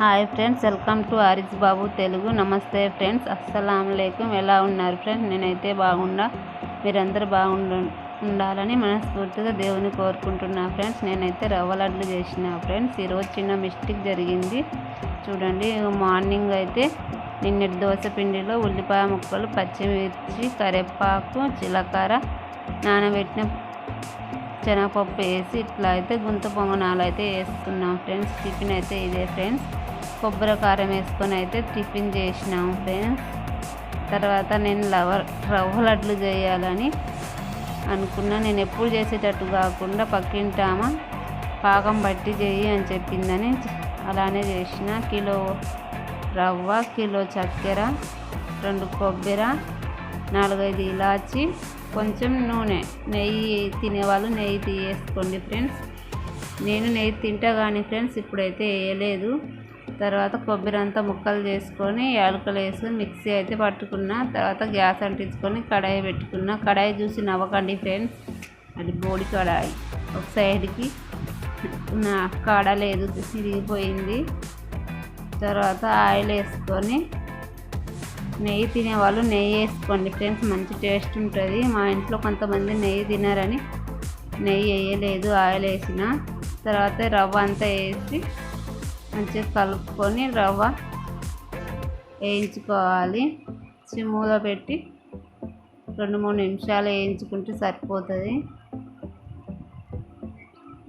Hi friends welcome to Ariz Babu Telugu. నమస్తే friends అస్సలం ఎలా ఉన్నారు ఫ్రెండ్స్? నేనైతే బాగుండా మీరందరూ బాగుండ ఉండాలని మనస్ఫూర్తిగా దేవుని కోరుకుంటున్నా ఫ్రెండ్స్. నేనైతే రవ్వ లడ్లు చేసిన ఫ్రెండ్స్. ఈరోజు చిన్న మిస్టేక్ జరిగింది. చూడండి మార్నింగ్ అయితే నిన్నటి దోశ పిండిలో ఉల్లిపాయ ముక్కలు పచ్చిమిర్చి కరివేపాకు జీలకర్ర నానబెట్టిన శనగపప్పు వేసి ఇట్లా అయితే గుంత పొంగనాలు అయితే వేసుకున్నాం ఫ్రెండ్స్. టిఫిన్ అయితే ఇదే ఫ్రెండ్స్. కొబ్బరి కారం వేసుకొని అయితే టిఫిన్ చేసినాం ఫ్రెండ్స్. తర్వాత నేను లవర్ రవ్వ లడ్లు చేయాలని అనుకున్నా. నేను ఎప్పుడు చేసేటట్టు కాకుండా పక్కింటామా పాకం బట్టి చెయ్యి అని చెప్పిందని అలానే చేసిన. కిలో రవ్వ కిలో చక్కెర రెండు కొబ్బరి నాలుగైదు ఇలాచి కొంచెం నూనె నెయ్యి తినేవాళ్ళు నెయ్యి తీయేసుకోండి ఫ్రెండ్స్. నేను నెయ్యి తింటా కానీ ఫ్రెండ్స్ ఇప్పుడైతే వేయలేదు. తర్వాత కొబ్బరి అంతా ముక్కలు చేసుకొని యాలకులు వేసుకొని మిక్సీ అయితే పట్టుకున్న తర్వాత గ్యాస్ అంటించుకొని కడాయి పెట్టుకున్న. కడాయి చూసి నవ్వకండి ఫ్రెండ్స్. అది బోడి కడాయి. ఒక సైడ్కి నా కాడ లేదు తిరిగిపోయింది. తర్వాత ఆయిల్ వేసుకొని నెయ్యి తినేవాళ్ళు నెయ్యి వేసుకోండి. ఫ్రెండ్స్ మంచి టేస్ట్ ఉంటుంది. మా ఇంట్లో కొంతమంది నెయ్యి తినారని నెయ్యి వేయలేదు ఆయిల్ వేసిన. తర్వాత రవ్వ అంతా వేసి మంచిగా కలుపుకొని రవ్వ వేయించుకోవాలి. సిమ్ములో పెట్టి రెండు మూడు నిమిషాలు వేయించుకుంటే సరిపోతుంది.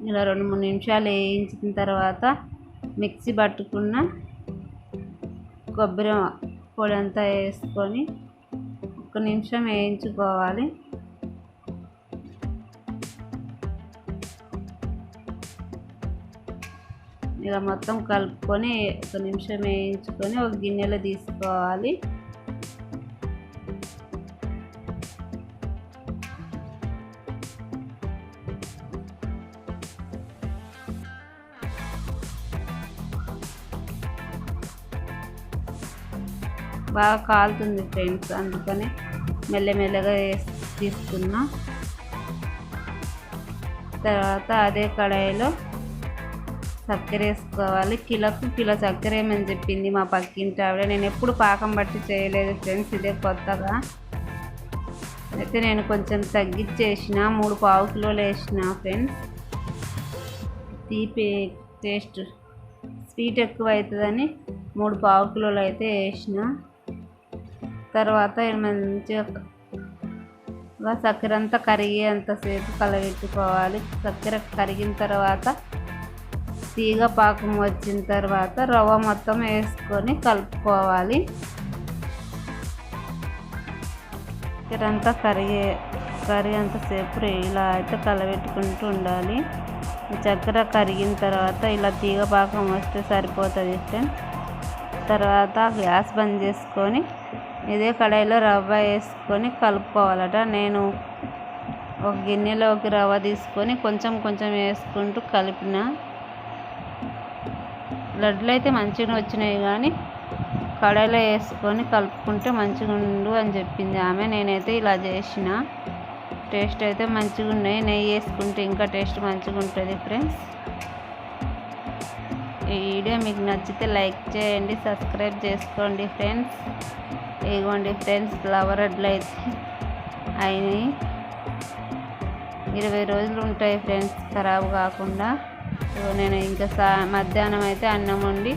ఇలా రెండు మూడు నిమిషాలు వేయించిన తర్వాత మిక్సీ పట్టుకున్న కొబ్బరి పొడి అంతా వేసుకొని ఒక నిమిషం వేయించుకోవాలి. ఇలా మొత్తం కలుపుకొని ఒక నిమిషం వేయించుకొని ఒక గిన్నెలో తీసుకోవాలి. బాగా కాలుతుంది ఫ్రెండ్స్ అందుకని మెల్లమెల్లగా తీసుకున్నా. తర్వాత అదే కడాయిలో చక్కెర వేసుకోవాలి. కిలోకి కిలో చక్కెర ఏమని చెప్పింది మా పక్కింటి ఆవిడ. నేను ఎప్పుడు పాకం బట్టి చేయలేదు ఫ్రెండ్స్ ఇదే కొత్తగా. అయితే నేను కొంచెం తగ్గించేసిన మూడు పావు కిలోలు వేసిన ఫ్రెండ్స్. తీపి టేస్ట్ స్వీట్ ఎక్కువ అవుతుందని మూడు పావు కిలోలు అయితే వేసిన. తర్వాత మంచిగా చక్కెర అంతా కరిగేంతసేపు కలబెట్టుకోవాలి చక్కెర కరిగిన తర్వాత తీగ పాకం వచ్చిన తర్వాత రవ్వ మొత్తం వేసుకొని కలుపుకోవాలి. చక్కెర అంతా కరిగే కరిగేంతసేపు ఇలా అయితే కలబెట్టుకుంటూ ఉండాలి. చక్కెర కరిగిన తర్వాత ఇలా తీగ పాకం వస్తే సరిపోతుంది. ఫ్రెండ్స్ తర్వాత గ్యాస్ బంద్ చేసుకొని ఇదే కడాయిలో రవ్వ వేసుకొని కలుపుకోవాలట. నేను ఒక గిన్నెలోకి రవ్వ తీసుకొని కొంచెం కొంచెం వేసుకుంటూ కలిపిన. లడ్లు అయితే మంచిగా వచ్చినాయి కానీ కడాయిలో వేసుకొని కలుపుకుంటే మంచిగా ఉండు అని చెప్పింది ఆమె. నేనైతే ఇలా చేసిన. టేస్ట్ అయితే మంచిగా ఉన్నాయి. నెయ్యి వేసుకుంటే ఇంకా టేస్ట్ మంచిగా ఉంటుంది ఫ్రెండ్స్. ఈ వీడియో మీకు నచ్చితే లైక్ చేయండి సబ్స్క్రైబ్ చేసుకోండి ఫ్రెండ్స్. ఇదిగోండి ఫ్రెండ్స్ ఫ్లవర్ అయితే అయినాయి. ఇరవై రోజులు ఉంటాయి ఫ్రెండ్స్ ఖరాబ్ కాకుండా. నేను ఇంకా సా మధ్యాహ్నం అయితే అన్నం వండి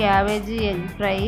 క్యాబేజీ ఎగ్ ఫ్రై